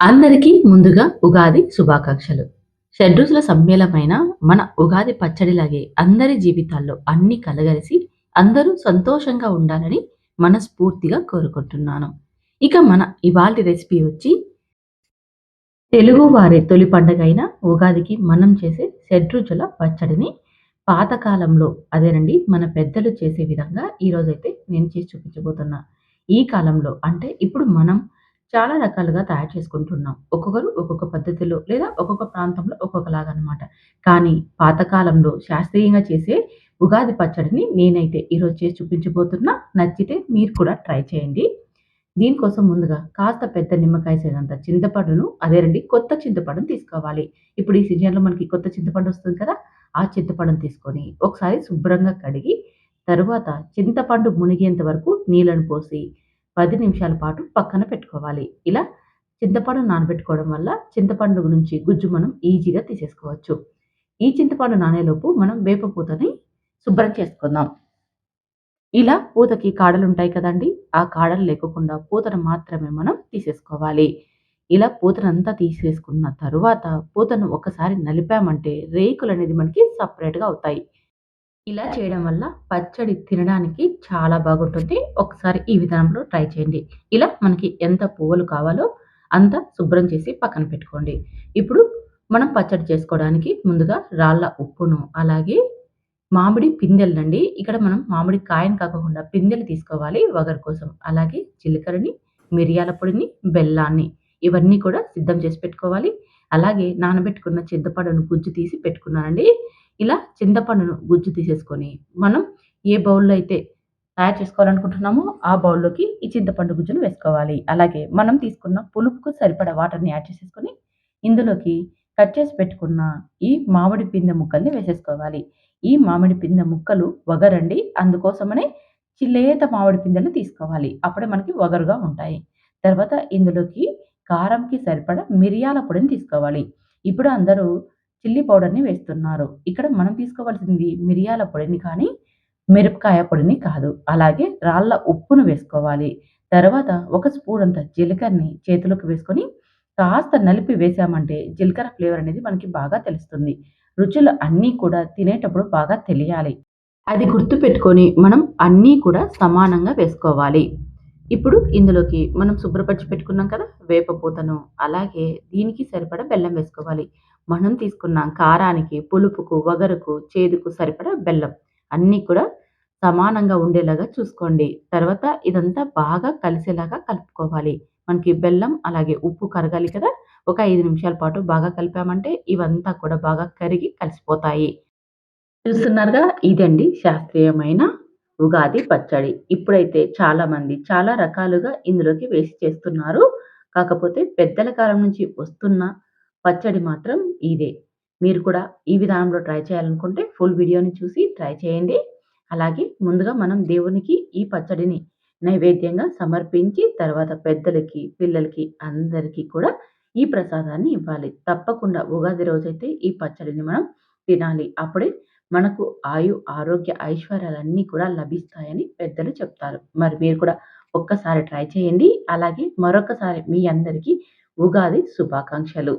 అందరికీ ముందుగా ఉగాది శుభాకాంక్షలు. షడ్రుచుల సమ్మేళమైన మన ఉగాది పచ్చడిలాగే అందరి జీవితాల్లో అన్ని కలగలిసి అందరూ సంతోషంగా ఉండాలని మనస్ఫూర్తిగా కోరుకుంటున్నాను. ఇక మన ఇవాళ రెసిపీ వచ్చి తెలుగువారి తొలి పండగైన ఉగాదికి మనం చేసే షడ్రుచుల పచ్చడిని పాతకాలంలో అదేనండి మన పెద్దలు చేసే విధంగా ఈరోజైతే నేను చేసి చూపించబోతున్నా. ఈ కాలంలో అంటే ఇప్పుడు మనం చాలా రకాలుగా తయారు చేసుకుంటున్నాం. ఒక్కొక్కరు ఒక్కొక్క పద్ధతిలో లేదా ఒక్కొక్క ప్రాంతంలో ఒక్కొక్కలాగా అనమాట. కానీ పాతకాలంలో శాస్త్రీయంగా చేసే ఉగాది పచ్చడిని నేనైతే ఈరోజు చేసి చూపించబోతున్నా. నచ్చితే మీరు కూడా ట్రై చేయండి. దీనికోసం ముందుగా కాస్త పెద్ద నిమ్మకాయ సైజంత చింతపండును అదే రండి కొత్త చింతపండును తీసుకోవాలి. ఇప్పుడు ఈ సీజన్‌లో మనకి కొత్త చింతపండు వస్తుంది కదా! ఆ చింతపండును తీసుకొని ఒకసారి శుభ్రంగా కడిగి, తరువాత చింతపండు మునిగేంత వరకు నీళ్ళను పోసి పది నిమిషాల పాటు పక్కన పెట్టుకోవాలి. ఇలా చింతపండు నానబెట్టుకోవడం వల్ల చింతపండు నుంచి గుజ్జు మనం ఈజీగా తీసేసుకోవచ్చు. ఈ చింతపండు నానేలోపు మనం వేప పూతని శుభ్రం చేసుకుందాం. ఇలా పూతకి కాడలు ఉంటాయి కదండీ! ఆ కాడలు లేకుండా పూతను మాత్రమే మనం తీసేసుకోవాలి. ఇలా పూతనంతా తీసేసుకున్న తరువాత పూతను ఒకసారి నలిపామంటే రేకులు అనేది మనకి సపరేట్గా అవుతాయి. ఇలా చేయడం వల్ల పచ్చడి తినడానికి చాలా బాగుంటుంది. ఒకసారి ఈ విధానంలో ట్రై చేయండి. ఇలా మనకి ఎంత పువ్వులు కావాలో అంత శుభ్రం చేసి పక్కన పెట్టుకోండి. ఇప్పుడు మనం పచ్చడి చేసుకోవడానికి ముందుగా రాళ్ళ ఉప్పును, అలాగే మామిడి పిందెలనండి. ఇక్కడ మనం మామిడి కాయను కాకుండా పిందెలు తీసుకోవాలి వగరు కోసం. అలాగే జీలకర్రని, మిరియాల పొడిని, బెల్లాన్ని ఇవన్నీ కూడా సిద్ధం చేసి పెట్టుకోవాలి. అలాగే నానబెట్టుకున్న చింతపండును గుజ్జు తీసి పెట్టుకున్నానండి. ఇలా చింతపండును గుజ్జు తీసేసుకొని మనం ఏ బౌల్‌లో అయితే తయారు చేసుకోవాలనుకుంటున్నామో ఆ బౌల్‌లోకి ఈ చింతపండు గుజ్జును వేసుకోవాలి. అలాగే మనం తీసుకున్న పులుపుకు సరిపడా వాటర్‌ని యాడ్ చేసేసుకొని ఇందులోకి కట్ చేసి పెట్టుకున్న ఈ మామిడి పిందె ముక్కల్ని వేసేసుకోవాలి. ఈ మామిడి పిందె ముక్కలు వగరండి. అందుకోసమనే చిలేత మామిడి పిందెలు తీసుకోవాలి. అప్పుడే మనకి వగరుగా ఉంటాయి. తర్వాత ఇందులోకి కారంకి సరిపడా మిరియాల పొడిని తీసుకోవాలి. ఇప్పుడు అందరూ చిల్లీ పౌడర్‌ని వేస్తున్నారు. ఇక్కడ మనం తీసుకోవాల్సింది మిరియాల పొడిని కానీ, మిరపకాయ పొడిని కాదు. అలాగే రాళ్ళ ఉప్పును వేసుకోవాలి. తర్వాత ఒక స్పూన్ అంత జీలకర్రని చేతిలోకి వేసుకొని కాస్త నలిపి వేసామంటే జీలకర్ర ఫ్లేవర్ అనేది మనకి బాగా తెలుస్తుంది. రుచులు అన్నీ కూడా తినేటప్పుడు బాగా తెలియాలి. అది గుర్తుపెట్టుకొని మనం అన్నీ కూడా సమానంగా వేసుకోవాలి. ఇప్పుడు ఇందులోకి మనం శుభ్రపరిచి పెట్టుకున్నాం కదా! వేపపూతను అలాగే దీనికి సరిపడా బెల్లం వేసుకోవాలి. మనం తీసుకున్న కారానికి, పులుపుకు, వగరుకు, చేదుకు సరిపడా బెల్లం అన్నీ కూడా సమానంగా ఉండేలాగా చూసుకోండి. తర్వాత ఇదంతా బాగా కలిసేలాగా కలుపుకోవాలి. మనకి బెల్లం, అలాగే ఉప్పు కరగాలి కదా! ఒక ఐదు నిమిషాల పాటు బాగా కలిపామంటే ఇవంతా కూడా బాగా కరిగి కలిసిపోతాయి. చూస్తున్నారుగా ఇదండి శాస్త్రీయమైన ఉగాది పచ్చడి. ఇప్పుడైతే చాలామంది చాలా రకాలుగా ఇందులోకి వేసి చేస్తున్నారు. కాకపోతే పెద్దల కాలం నుంచి వస్తున్న పచ్చడి మాత్రం ఇదే. మీరు కూడా ఈ విధానంలో ట్రై చేయాలనుకుంటే ఫుల్ వీడియోని చూసి ట్రై చేయండి. అలాగే ముందుగా మనం దేవునికి ఈ పచ్చడిని నైవేద్యంగా సమర్పించి తర్వాత పెద్దలకి, పిల్లలకి అందరికీ కూడా ఈ ప్రసాదాన్ని ఇవ్వాలి. తప్పకుండా ఉగాది రోజైతే ఈ పచ్చడిని మనం తినాలి. అప్పుడే మనకు ఆయు, ఆరోగ్య, ఐశ్వర్యాలన్నీ కూడా లభిస్తాయని పెద్దలు చెప్తారు. మరి మీరు కూడా ఒక్కసారి ట్రై చేయండి. అలాగే మరొకసారి మీ అందరికీ ఉగాది శుభాకాంక్షలు.